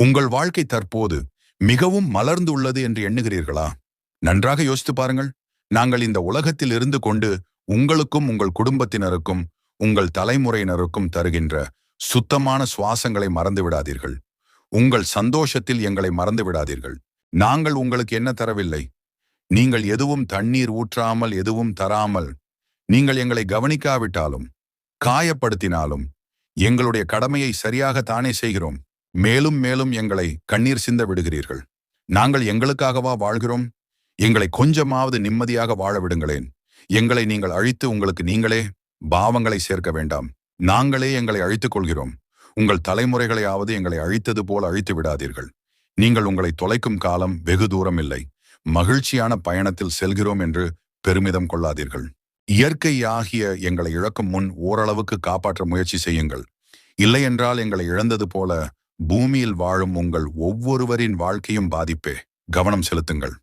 உங்கள் வாழ்க்கை தற்போது மிகவும் மலர்ந்து உள்ளது என்று எண்ணுகிறீர்களா? நன்றாக யோசித்து பாருங்கள். நாங்கள் இந்த உலகத்தில் இருந்து கொண்டு உங்களுக்கும் உங்கள் குடும்பத்தினருக்கும் உங்கள் தலைமுறையினருக்கும் தருகின்ற சுத்தமான சுவாசங்களை மறந்து விடாதீர்கள். உங்கள் சந்தோஷத்தில் எங்களை மறந்து விடாதீர்கள். நாங்கள் உங்களுக்கு என்ன தரவில்லை? நீங்கள் எதுவும் தண்ணீர் ஊற்றாமல் எதுவும் தராமல் நீங்கள் எங்களை கவனிக்காவிட்டாலும் காயப்படுத்தினாலும் எங்களுடைய கடமையை சரியாக தானே செய்கிறோம். மேலும் மேலும் எங்களை கண்ணீர் சிந்த விடுகிறீர்கள். நாங்கள் எங்களுக்காகவா வாழ்கிறோம்? எங்களை கொஞ்சமாவது நிம்மதியாக வாழ விடுங்களேன். எங்களை நீங்கள் அழித்து உங்களுக்கு நீங்களே பாவங்களை சேர்க்க வேண்டாம். நாங்களே எங்களை அழித்துக் கொள்கிறோம் உங்கள் தலைமுறைகளையாவது எங்களை அழித்தது போல் அழித்து விடாதீர்கள். நீங்கள் உங்களை தொலைக்கும் காலம் வெகு தூரம் இல்லை. மகிழ்ச்சியான பயணத்தில் செல்கிறோம் என்று பெருமிதம் கொள்ளாதீர்கள். இயற்கையாகிய எங்களை இழக்கும் முன் ஓரளவுக்கு காப்பாற்ற முயற்சி செய்யுங்கள். இல்லையென்றால் எங்களை இழந்தது போல பூமியில் வாழும் உங்கள் ஒவ்வொருவரின் வாழ்க்கையும் பாதிப்பே. கவனம் செலுத்துங்கள்.